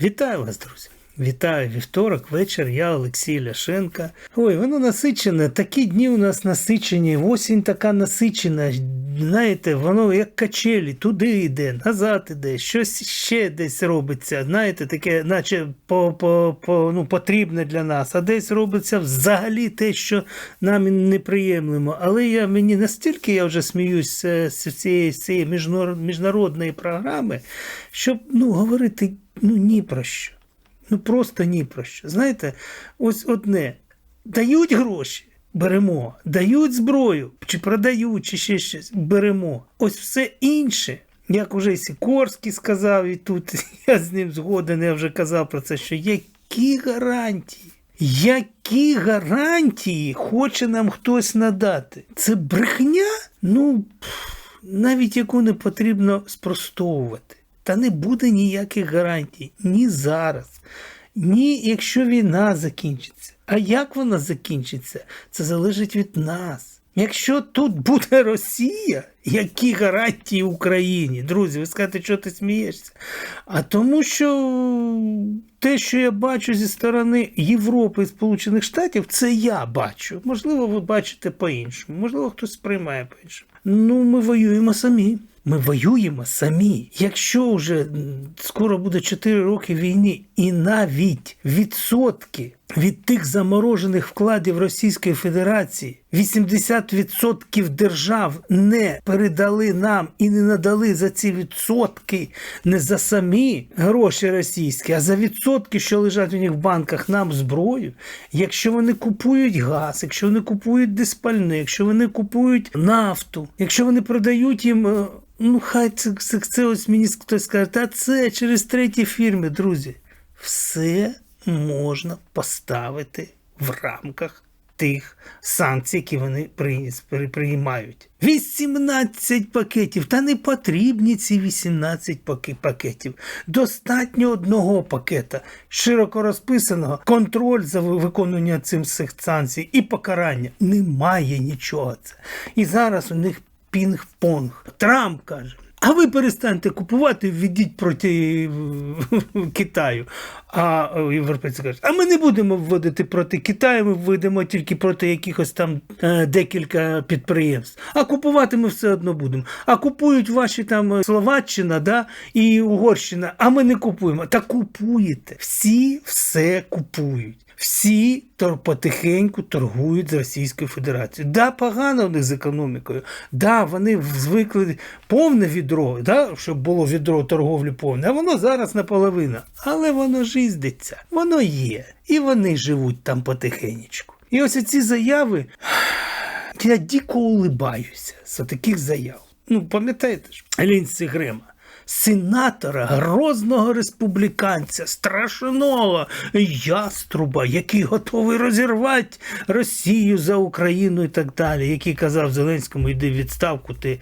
Вітаю вас, друзі! Вітаю вівторок, вечір. Я Олексій Ляшенка. Ой, воно насичене. Такі дні у нас насичені. Осінь така насичена. Знаєте, воно як качелі, туди йде, назад іде, щось ще десь робиться. Знаєте, таке, наче по, по, по, ну, потрібне для нас, а десь робиться взагалі те, що нам і неприємлемо. Але я мені настільки я вже сміюсь е, з цієї, з цієї міжнародної програми, щоб ну, говорити ну, ні про що. Ну просто ні про що. Знаєте, ось одне. Дають гроші, беремо, дають зброю, чи продають, чи ще щось, беремо. Ось все інше, як уже Сікорський сказав, і тут я з ним згоден, я вже казав про це, що які гарантії? Які гарантії хоче нам хтось надати? Це брехня? Ну, навіть яку не потрібно спростовувати. Та не буде ніяких гарантій ні зараз, ні якщо війна закінчиться. А як вона закінчиться, це залежить від нас. Якщо тут буде Росія, які гарантії Україні? Друзі, ви скажете, що ти смієшся? А тому що те, що я бачу зі сторони Європи і Сполучених Штатів, це я бачу. Можливо, ви бачите по-іншому, можливо, хтось сприймає по-іншому. Ну, ми воюємо самі. Ми воюємо самі. Якщо вже скоро буде 4 роки війни, і навіть відсотки від тих заморожених вкладів Російської Федерації 80% держав не передали нам і не надали за ці відсотки не за самі гроші російські, а за відсотки, що лежать у них в банках, нам зброю. Якщо вони купують газ, якщо вони купують диспальне, якщо вони купують нафту, якщо вони продають їм. е, Ну, хай це, це, це ось мені хтось скаже, та це через треті фірми, друзі. Все можна поставити в рамках тих санкцій, які вони приймають. 18 пакетів. Та не потрібні ці 18 пакетів. Достатньо одного пакета, широко розписаного, контроль за ви- виконанням цим санкцій і покарання. Немає нічого це. І зараз у них пінг-понг. Трамп каже. А ви перестаньте купувати, введіть проти е, Китаю. А е, європейці кажуть, а ми не будемо вводити проти Китаю, ми введемо тільки проти якихось там е, декілька підприємств. А купувати ми все одно будемо. А купують ваші там е, Словаччина да, і Угорщина, а ми не купуємо. Та купуєте. Всі все купують. Всі потихеньку торгують з Російською Федерацією. Да, погано в них з економікою. Да, вони звикли повне відро, да, щоб було відро торговлі повне, а воно зараз наполовину. Але воно ж їздиться, воно є. І вони живуть там потихенечку. І ось ці заяви. Я дико улибаюся з таких заяв. Ну, пам'ятаєте ж, Лінці Грема. Сенатора, грозного республіканця, страшного яструба, який готовий розірвати Росію за Україну і так далі, який казав Зеленському, йди в відставку, ти,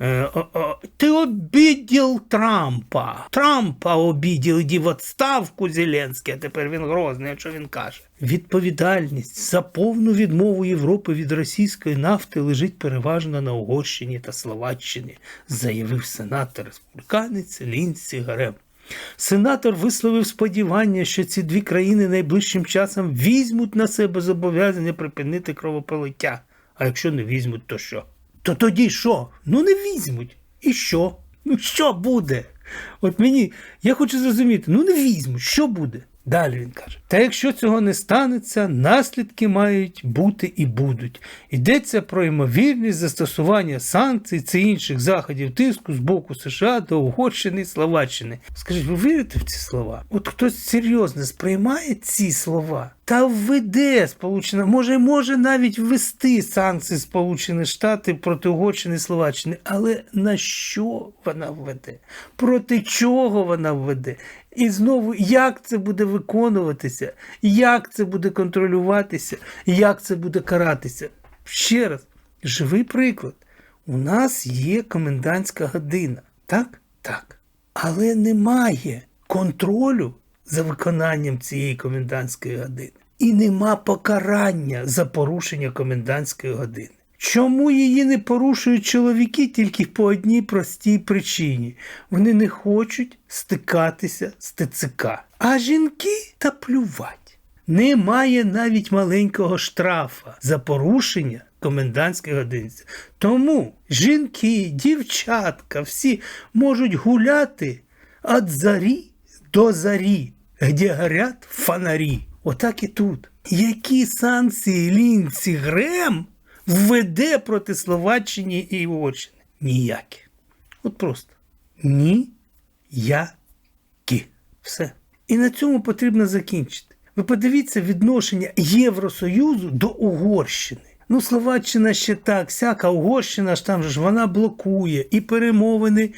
е, о, о, ти обіділ Трампа. Трампа обіділ, іди в відставку Зеленський, а тепер він грозний, а що він каже. Відповідальність за повну відмову Європи від російської нафти лежить переважно на Угорщині та Словаччині, заявив сенатор республіканець Лінсі Гарем. Сенатор висловив сподівання, що ці дві країни найближчим часом візьмуть на себе зобов'язання припинити кровопролиття. А якщо не візьмуть, то що? То тоді що? Ну не візьмуть. І що? Ну що буде? От мені, я хочу зрозуміти, ну не візьмуть, що буде? Далі він каже: Та якщо цього не станеться, наслідки мають бути і будуть. Йдеться про ймовірність застосування санкцій та інших заходів тиску з боку США до Угорщини і Словаччини. Скажіть, ви вірите в ці слова? От хтось серйозно сприймає ці слова та введе Сполучена, може, може навіть ввести санкції Сполучені Штати проти Угорщини і Словаччини. Але на що вона введе? Проти чого вона введе? І знову, як це буде виконуватися, як це буде контролюватися, як це буде каратися. Ще раз, живий приклад. У нас є комендантська година. Так? Так. Але немає контролю за виконанням цієї комендантської години. І нема покарання за порушення комендантської години. Чому її не порушують чоловіки тільки по одній простій причині? Вони не хочуть стикатися з ТЦК. А жінки та плювать. Немає навіть маленького штрафа за порушення комендантської годинці. Тому жінки, дівчатка, всі можуть гуляти від зарі до зарі, де горять фонарі. Отак і тут. Які санкції Лінці Грем введе проти Словаччини і Угорщини? Ніякі. От просто. Ніякі. Все. І на цьому потрібно закінчити. Ви подивіться відношення Євросоюзу до Угорщини. Ну, Словаччина ще так, всяка Угорщина ж там ж вона блокує і перемовини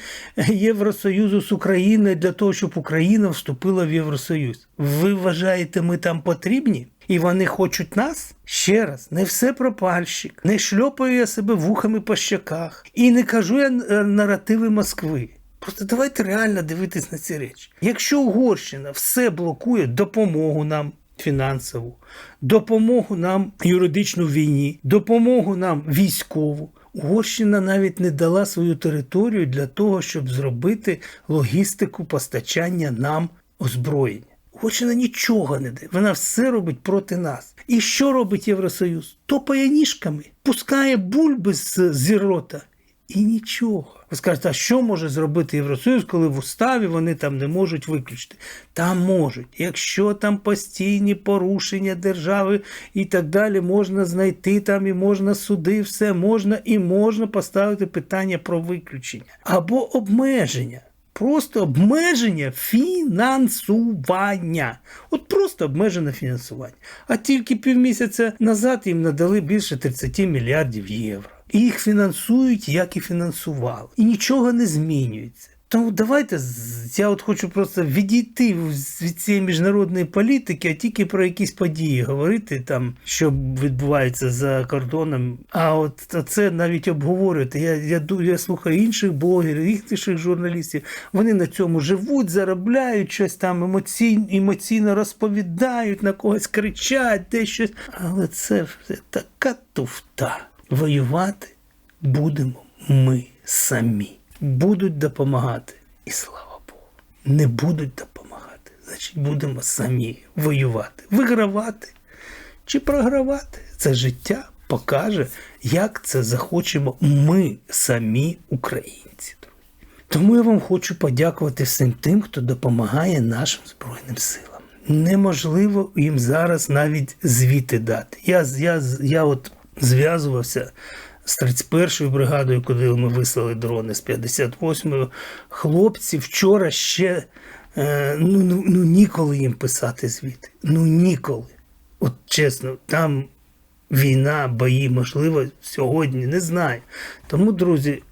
Євросоюзу з Україною для того, щоб Україна вступила в Євросоюз. Ви вважаєте, ми там потрібні? І вони хочуть нас? Ще раз, не все пропальщик, не шльопаю я себе вухами по щеках і не кажу я е, наративи Москви. Просто давайте реально дивитись на ці речі. Якщо Угорщина все блокує допомогу нам фінансову, допомогу нам юридичну війні, допомогу нам військову. Угорщина навіть не дала свою територію для того, щоб зробити логістику постачання нам озброєння. Угорщина нічого не дає. Вона все робить проти нас. І що робить Євросоюз? Топає ніжками, пускає бульби з зі рота. І нічого. Ви скажете, а що може зробити Євросоюз, коли в уставі вони там не можуть виключити? Там можуть. Якщо там постійні порушення держави і так далі, можна знайти там і можна суди, все можна і можна поставити питання про виключення або обмеження. Просто обмеження фінансування. От просто обмежене фінансування. А тільки півмісяця назад їм надали більше 30 мільярдів євро. І їх фінансують, як і фінансували. І нічого не змінюється. Тому давайте я от хочу просто відійти від цієї міжнародної політики, а тільки про якісь події говорити, там, що відбувається за кордоном. А от це навіть обговорювати. Я, я, я слухаю інших блогерів, інших журналістів. Вони на цьому живуть, заробляють щось там емоційно, емоційно розповідають, на когось кричать, десь щось. Але це така туфта. Воювати будемо ми самі. Будуть допомагати. І слава Богу. Не будуть допомагати. Значить, будемо самі воювати. Вигравати чи програвати. Це життя покаже, як це захочемо ми самі, українці. Тому я вам хочу подякувати всім тим, хто допомагає нашим Збройним силам. Неможливо їм зараз навіть звіти дати. Я, я, я от зв'язувався з 31-ю бригадою, куди ми вислали дрони з 58-ю. Хлопці вчора ще е, ну, ну, ну ніколи їм писати звіти. Ну ніколи. От чесно, там війна, бої, можливо, сьогодні, не знаю. Тому, друзі,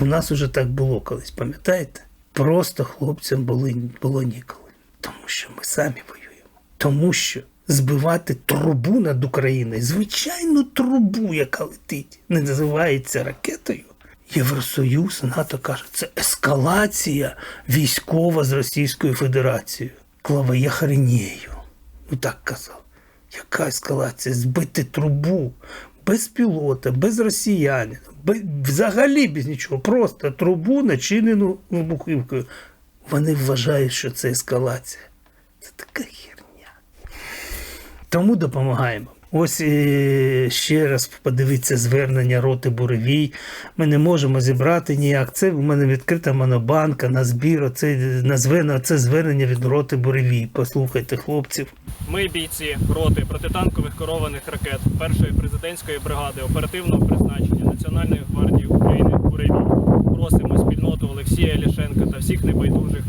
у нас уже так було колись, пам'ятаєте? Просто хлопцям було, було ніколи. Тому що ми самі воюємо. Тому що збивати трубу над Україною, звичайну трубу, яка летить, не називається ракетою. Євросоюз, НАТО каже, це ескалація військова з Російською Федерацією. Клава, я хренею. Ну так казав. Яка ескалація? Збити трубу без пілота, без росіянина, без, взагалі без нічого. Просто трубу начинену вибухівкою. Вони вважають, що це ескалація. Це така. Тому допомагаємо. Ось е, ще раз подивіться звернення роти Буревій. Ми не можемо зібрати ніяк. Це в мене відкрита монобанка на збір. Оце, на звер- це звернення від роти Буревій. Послухайте, хлопців. Ми, бійці роти протитанкових керованих ракет першої президентської бригади оперативного призначення Національної гвардії України «Буревій» просимо спільноту Олексія Ляшенка та всіх небайдужих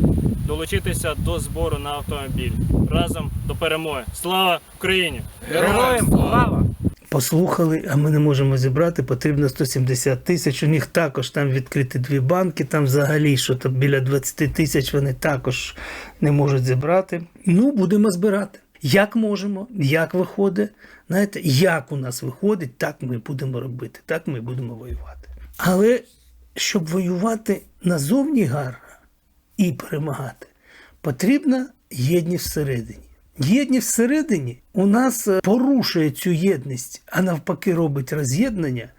долучитися до збору на автомобіль разом до перемоги. Слава Україні! Героям слава! Послухали, а ми не можемо зібрати. Потрібно 170 тисяч. У них також там відкриті дві банки. Там взагалі що то біля 20 тисяч вони також не можуть зібрати. Ну, будемо збирати. Як можемо, як виходить. Знаєте, як у нас виходить, так ми будемо робити, так ми будемо воювати. Але щоб воювати назовні гарно і перемагати, потрібна єдність всередині. Єдність всередині у нас е, порушує цю єдність, а навпаки робить роз'єднання.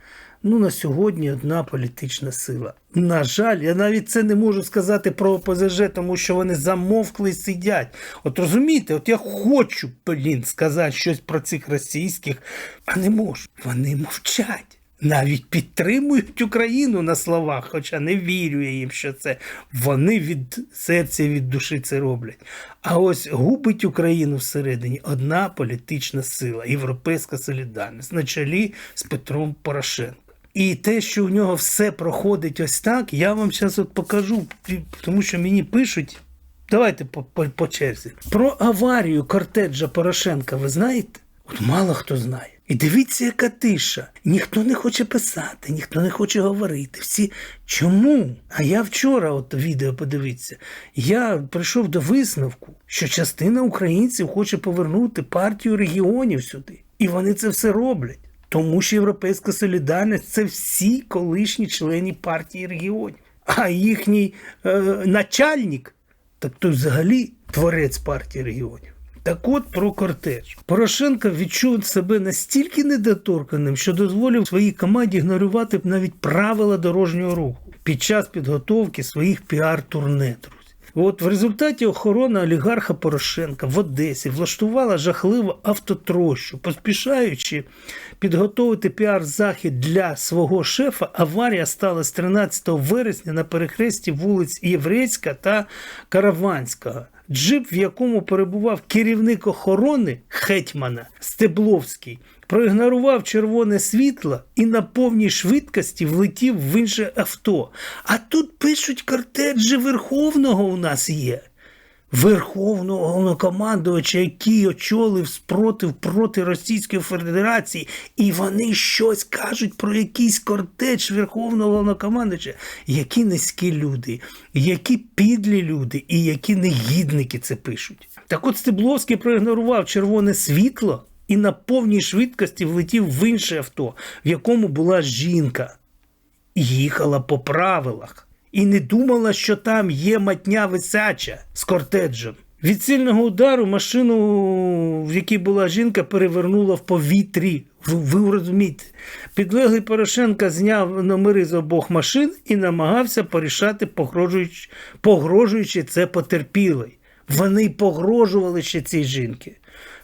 Ну, на сьогодні одна політична сила. На жаль, я навіть це не можу сказати про ОПЗЖ, тому що вони замовкли і сидять. От розумієте, от я хочу, блін, сказати щось про цих російських, а не можу. Вони мовчать. Навіть підтримують Україну на словах, хоча не вірю я їм, що це вони від серця від душі це роблять. А ось губить Україну всередині одна політична сила, європейська солідарність на чолі з Петром Порошенком. І те, що у нього все проходить ось так, я вам зараз от покажу, тому що мені пишуть. Давайте по, по, по черзі. Про аварію кортеджа Порошенка ви знаєте? От мало хто знає. І дивіться, яка тиша. Ніхто не хоче писати, ніхто не хоче говорити. Всі чому? А я вчора, от відео подивіться, я прийшов до висновку, що частина українців хоче повернути партію регіонів сюди. І вони це все роблять. Тому що Європейська солідарність це всі колишні члени партії регіонів. А їхній е, начальник, так то взагалі творець партії регіонів. Так от про кортеж. Порошенко відчув себе настільки недоторканим, що дозволив своїй команді ігнорувати навіть правила дорожнього руху під час підготовки своїх піар-турне. От в результаті охорона олігарха Порошенка в Одесі влаштувала жахливу автотрощу, поспішаючи підготовити піар-захід для свого шефа, аварія сталася 13 вересня на перехресті вулиць Єврейська та Караванського. Джип, в якому перебував керівник охорони Хетьмана Стебловський, проігнорував червоне світло і на повній швидкості влетів в інше авто. А тут пишуть кортеджі Верховного у нас є. Верховного головнокомандувача, який очолив спротив проти Російської Федерації, і вони щось кажуть про якийсь кортеж Верховного головнокомандувача. Які низькі люди, які підлі люди і які негідники це пишуть. Так от Стебловський проігнорував червоне світло і на повній швидкості влетів в інше авто, в якому була жінка. Їхала по правилах і не думала, що там є матня висяча з кортеджем. Від сильного удару машину, в якій була жінка, перевернула в повітрі. Ви, розумієте? Підлеглий Порошенка зняв номери з обох машин і намагався порішати, погрожуючи, погрожуючи це потерпілий. Вони погрожували ще цій жінки.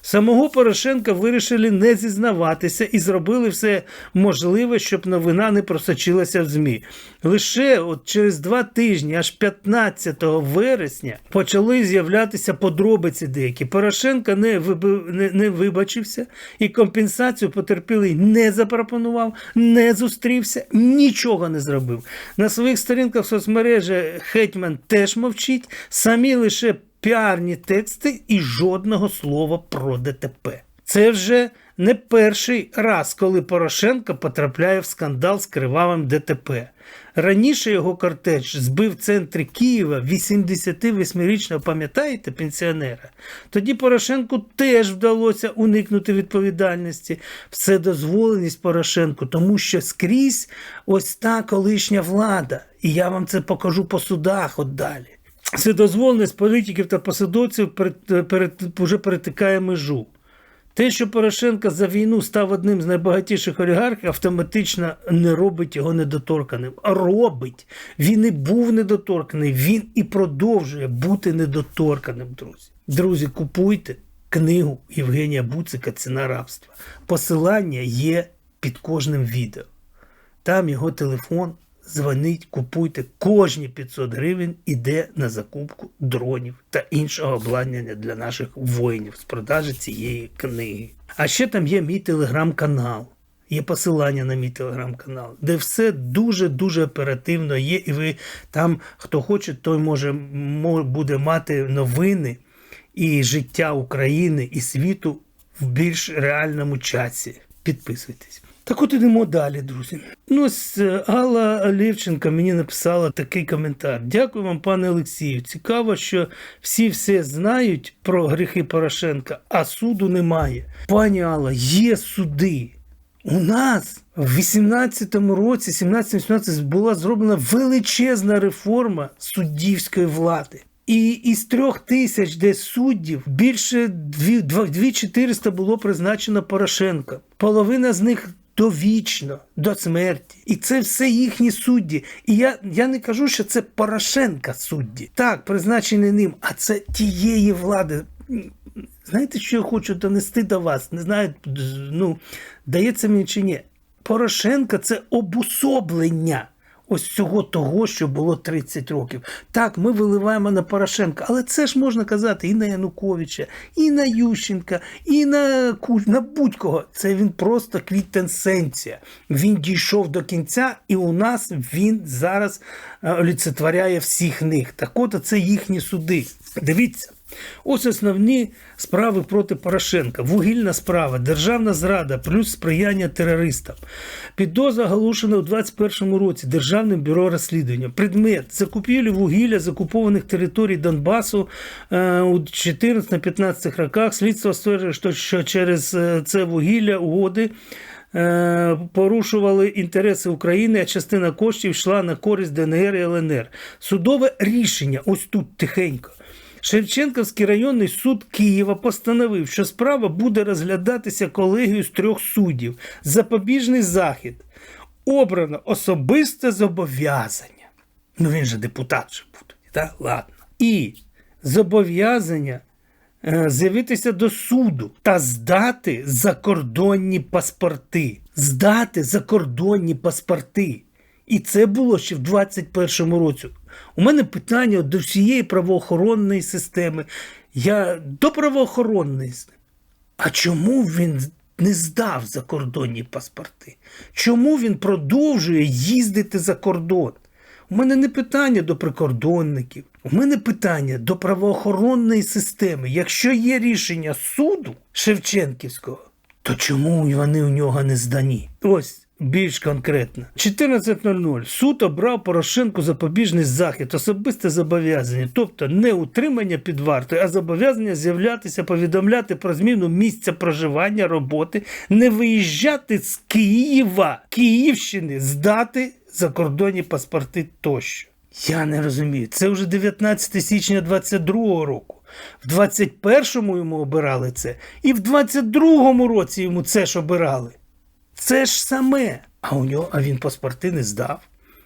Самого Порошенка вирішили не зізнаватися і зробили все можливе, щоб новина не просочилася в ЗМІ. Лише от через два тижні, аж 15 вересня, почали з'являтися подробиці деякі. Порошенко не, виби... не, не вибачився і компенсацію потерпілий не запропонував, не зустрівся, нічого не зробив. На своїх сторінках в соцмережі Хетьман теж мовчить, самі лише піарні тексти і жодного слова про ДТП. Це вже не перший раз, коли Порошенко потрапляє в скандал з кривавим ДТП. Раніше його кортеж збив в центрі Києва 88-річного, пам'ятаєте, пенсіонера. Тоді Порошенку теж вдалося уникнути відповідальності. Вседозволеність Порошенку, тому що скрізь ось та колишня влада. І я вам це покажу по судах от далі. Вседозволеність політиків та посадовців перед, перед, вже перетикає межу. Те, що Порошенко за війну став одним з найбагатіших олігархів, автоматично не робить його недоторканим. А робить. Він і був недоторканий, він і продовжує бути недоторканим, друзі. Друзі, купуйте книгу Євгенія Буцика Ціна рабства. Посилання є під кожним відео. Там його телефон. Дзвоніть, купуйте, кожні 500 гривень іде на закупку дронів та іншого обладнання для наших воїнів з продажі цієї книги. А ще там є мій телеграм-канал. Є посилання на мій телеграм-канал, де все дуже-дуже оперативно є. І ви там, хто хоче, той може буде мати новини і життя України і світу в більш реальному часі. Підписуйтесь. Так от ідемо далі, друзі. Ну, ось Алла Левченка мені написала такий коментар. Дякую вам, пане Олексію. Цікаво, що всі все знають про гріхи Порошенка, а суду немає. Пані Алла, є суди. У нас в 18-му році, 17-18, була зроблена величезна реформа суддівської влади. І із трьох тисяч десь суддів більше дві, два- дві 400 було призначено Порошенка. Половина з них довічно, до смерті. І це все їхні судді. І я, я не кажу, що це Порошенка судді. Так, призначені ним, а це тієї влади. Знаєте, що я хочу донести до вас? Не знаю, ну, дається мені чи ні. Порошенка це обусоблення ось цього того, що було 30 років. Так, ми виливаємо на Порошенка, але це ж можна казати і на Януковича, і на Ющенка, і на Куч, на будь-кого. Це він просто квітенсенція. Він дійшов до кінця, і у нас він зараз е, олицетворяє всіх них. Так от це їхні суди. Дивіться. Ось основні справи проти Порошенка. Вугільна справа, державна зрада плюс сприяння терористам. Підозра оголошена у 2021 році Державним бюро розслідування. Предмет закупівлі вугілля з окупованих територій Донбасу е, у 14-15 роках. Слідство стверджує, що- через е, це вугілля угоди. е, Порушували інтереси України, а частина коштів йшла на користь ДНР і ЛНР. Судове рішення, ось тут тихенько. Шевченківський районний суд Києва постановив, що справа буде розглядатися колегією з трьох суддів. Запобіжний захід. Обрано особисте зобов'язання. Ну він же депутат же буде, так? Ладно. І зобов'язання е, з'явитися до суду та здати закордонні паспорти. Здати закордонні паспорти. І це було ще в 21-му році. У мене питання до всієї правоохоронної системи. Я до правоохоронної. А чому він не здав закордонні паспорти? Чому він продовжує їздити за кордон? У мене не питання до прикордонників, у мене питання до правоохоронної системи. Якщо є рішення суду Шевченківського, то чому вони у нього не здані? Ось більш конкретно. 14.00. Суд обрав Порошенку запобіжний захід, особисте зобов'язання, тобто не утримання під вартою, а зобов'язання з'являтися, повідомляти про зміну місця проживання, роботи, не виїжджати з Києва, Київщини, здати закордонні паспорти тощо. Я не розумію. Це вже 19 січня 22 року. В 21-му йому обирали це, і в 22-му році йому це ж обирали. Це ж саме. А у нього, а він паспорти не здав.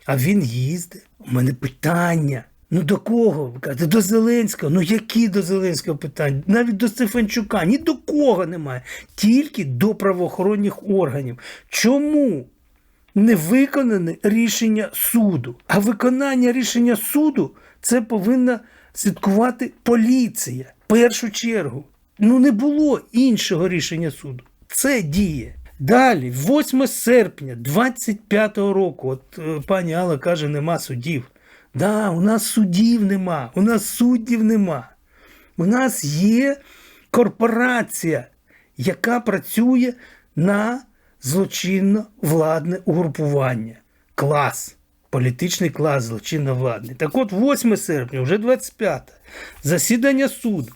А він їздить. У мене питання. Ну до кого? Ви кажете, до Зеленського. Ну які до Зеленського питання? Навіть до Стефанчука. Ні до кого немає. Тільки до правоохоронних органів. Чому? не виконане рішення суду. А виконання рішення суду це повинна слідкувати поліція. В першу чергу. Ну не було іншого рішення суду. Це діє. Далі, 8 серпня 25-го року, от е, пані Алла каже, нема судів. Да, у нас судів нема, у нас суддів нема. У нас є корпорація, яка працює на злочинно владне угрупування. Клас. Політичний клас злочинно владний. Так от, 8 серпня, вже 25 засідання суду,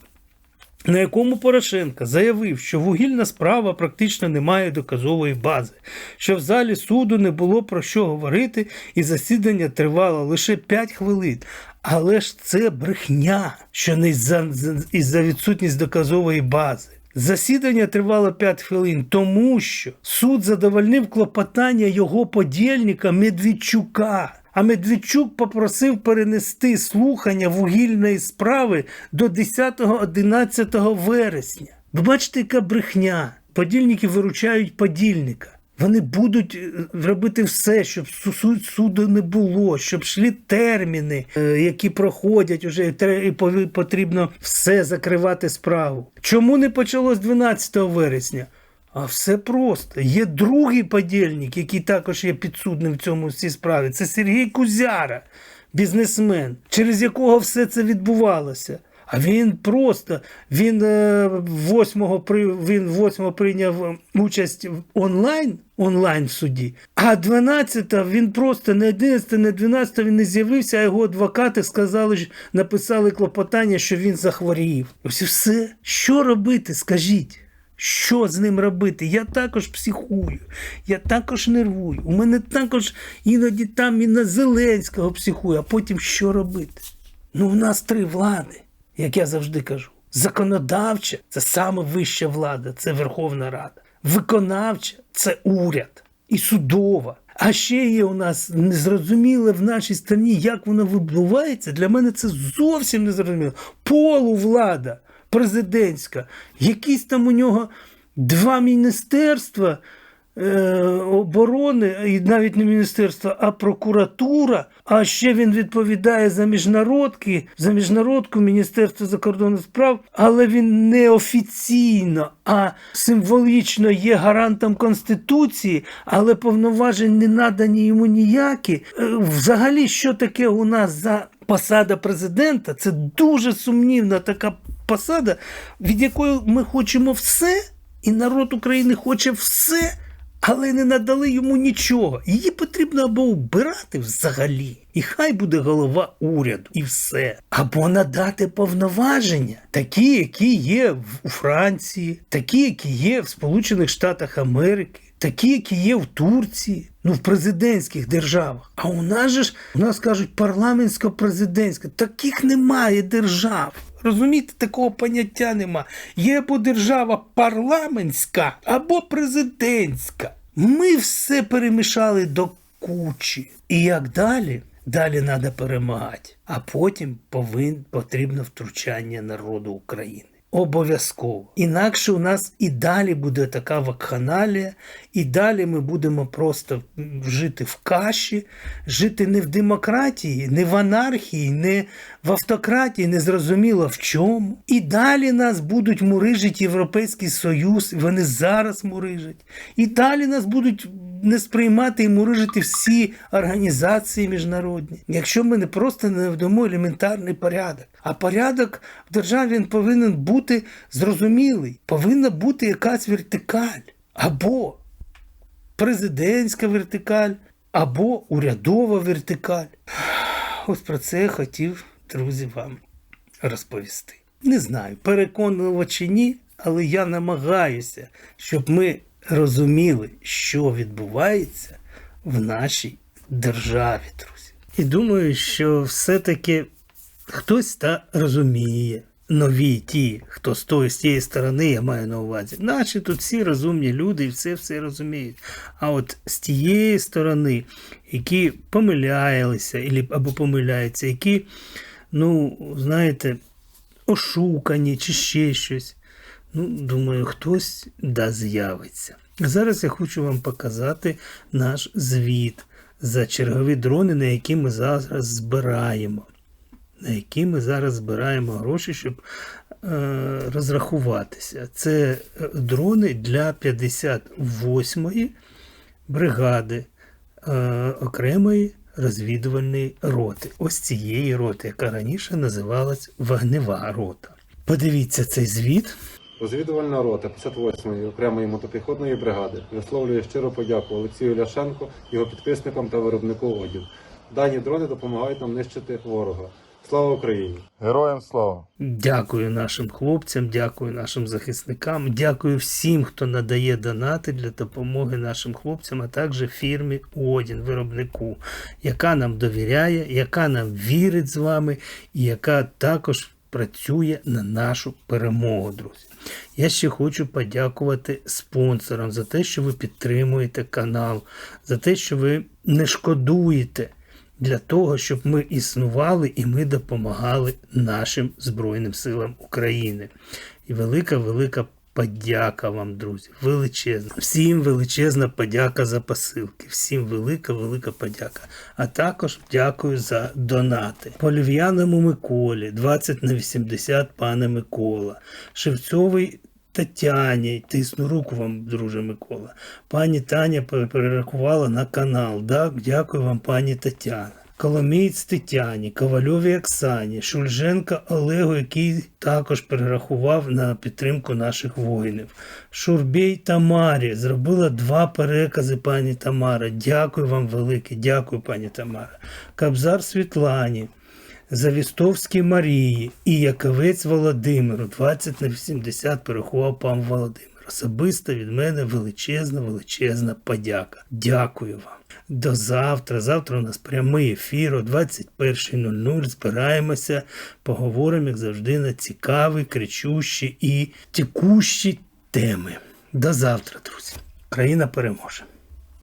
на якому Порошенко заявив, що вугільна справа практично не має доказової бази, що в залі суду не було про що говорити, і засідання тривало лише 5 хвилин. Але ж це брехня, що не із-за із-за відсутність доказової бази. Засідання тривало 5 хвилин, тому що суд задовольнив клопотання його подільника Медведчука. А Медведчук попросив перенести слухання вугільної справи до 10-11 вересня. Ви бачите, яка брехня. Подільники виручають подільника. Вони будуть е, робити все, щоб су- су- суду не було, щоб йшли терміни, е, які проходять уже, і потрібно все закривати справу. Чому не почалось 12 вересня? А все просто. Є другий подільник, який також є підсудним в цьому всій справі. Це Сергій Кузяра, бізнесмен, через якого все це відбувалося. А він просто він е, 8 при він 8 прийняв участь в онлайн онлайн в суді. А 12 він просто не 11, не 12 він не з'явився, а його адвокати сказали, ж- написали клопотання, що він захворів. Ось і все. Що робити? Скажіть. Що з ним робити? Я також психую, я також нервую. У мене також іноді там і на Зеленського психую, а потім що робити? Ну, у нас три влади, як я завжди кажу. Законодавча це саме вища влада, це Верховна Рада. Виконавча це уряд і судова. А ще є у нас незрозуміле в нашій країні, як воно вибувається. Для мене це зовсім незрозуміло. Полувлада президентська, якісь там у нього два міністерства е, оборони, і навіть не міністерство, а прокуратура. А ще він відповідає за міжнародки, за міжнародку Міністерство закордонних справ, але він не офіційно, а символічно є гарантом Конституції, але повноважень не надані йому ніякі. Е, Взагалі, що таке у нас за посада президента? Це дуже сумнівна така посада, від якої ми хочемо все, і народ України хоче все, але не надали йому нічого. Її потрібно або вбирати взагалі, і хай буде голова уряду, і все. Або надати повноваження, такі, які є у Франції, такі, які є в Сполучених Штатах Америки. Такі, які є в Турції, ну в президентських державах. А у нас же ж у нас кажуть парламентсько-президентська. Таких немає держав. Розумієте, такого поняття нема. Є або держава парламентська, або президентська. Ми все перемішали до кучі. І як далі? Далі треба перемагати. А потім повин, потрібно втручання народу України. Обов'язково. Інакше у нас і далі буде така вакханалія, і далі ми будемо просто жити в каші, жити не в демократії, не в анархії, не в автократії, не зрозуміло в чому. І далі нас будуть мурижити Європейський Союз, вони зараз мурижать. І далі нас будуть не сприймати і мурижити всі організації міжнародні. Якщо ми не просто не вдамо елементарний порядок. А порядок в державі він повинен бути зрозумілий, повинна бути якась вертикаль. Або президентська вертикаль, або урядова вертикаль. Ось про це я хотів, друзі, вам розповісти. Не знаю, переконливо чи ні, але я намагаюся, щоб ми розуміли, що відбувається в нашій державі, друзі. І думаю, що все-таки хтось та розуміє. Нові ті, хто з тої з тієї сторони, я маю на увазі. Наші тут всі розумні люди і все все розуміють. А от з тієї сторони, які помилялися або помиляються, які, ну, знаєте, ошукані чи ще щось. Ну, думаю, хтось да з'явиться. Зараз я хочу вам показати наш звіт за чергові дрони, на які ми зараз збираємо. На які ми зараз збираємо гроші, щоб е, розрахуватися. Це е, дрони для 58-ї бригади е, окремої розвідувальної роти. Ось цієї роти, яка раніше називалась Вогнева рота. Подивіться цей звіт. Розвідувальна рота 58-ї окремої мотопіхотної бригади висловлює щиру подяку Олексію Ляшенку, його підписникам та виробнику одягу. Дані дрони допомагають нам нищити ворога. Слава Україні! Героям слава! Дякую нашим хлопцям, дякую нашим захисникам, дякую всім, хто надає донати для допомоги нашим хлопцям, а також фірмі Одін, виробнику, яка нам довіряє, яка нам вірить з вами і яка також працює на нашу перемогу, друзі. Я ще хочу подякувати спонсорам за те, що ви підтримуєте канал, за те, що ви не шкодуєте для того, щоб ми існували і ми допомагали нашим Збройним силам України. І велика, велика подяка вам, друзі. Величезна. Всім величезна подяка за посилки. Всім велика, велика подяка. А також дякую за донати. Полів'яному Миколі, 20 на 80, пане Микола. Шевцовий Тетяні, тисну руку вам, друже Микола. Пані Таня перерахувала на канал. Так, дякую вам, пані Тетяна. Коломієць Тетяні, Ковальові Оксані, Шульженка Олегу, який також перерахував на підтримку наших воїнів. Шурбій Тамарі зробила два перекази пані Тамара. Дякую вам велике, дякую, пані Тамара. Кабзар Світлані. Завістовській Марії і Яковець Володимиру 20 на 80 переховав пан Володимир. Особисто від мене величезна, величезна подяка. Дякую вам. До завтра. Завтра у нас прямий ефір о 21.00. Збираємося, поговоримо, як завжди, на цікаві, кричущі і текущі теми. До завтра, друзі. Країна переможе.